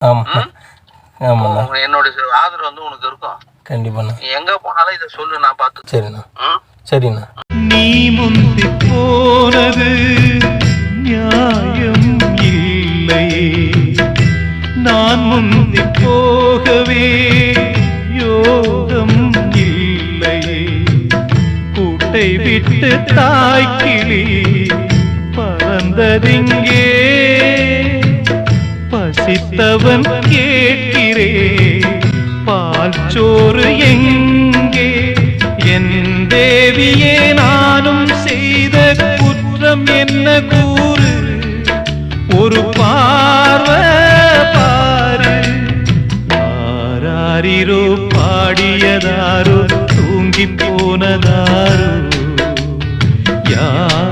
ஆமாண்ணா. ஆமாண்ணா என்னோட ஆதரவு வந்து உனக்கு இருக்கும். கண்டிப்பாண்ணா. நீ எங்க போனாலும் இதை சொல்லு நான் பார்த்து சரிண்ணா? சரிண்ணா. நீ முந்தி போனது நியாயம் இல்லை நான் முந்தி போகவே யோகம் இல்லை கூட்டை விட்டு தாய்க்கிளி பறந்ததிங்கே. பசித்தவன் கேட்கிறே. பால் சோறு எங்கே? என் தேவியே நானும் செய்த குற்றம் என்ன கூறு? ஒரு பார்வை பாரு. ஆராரிரோ பாடியதாரோ தூங்கி போனதாரோ. யார்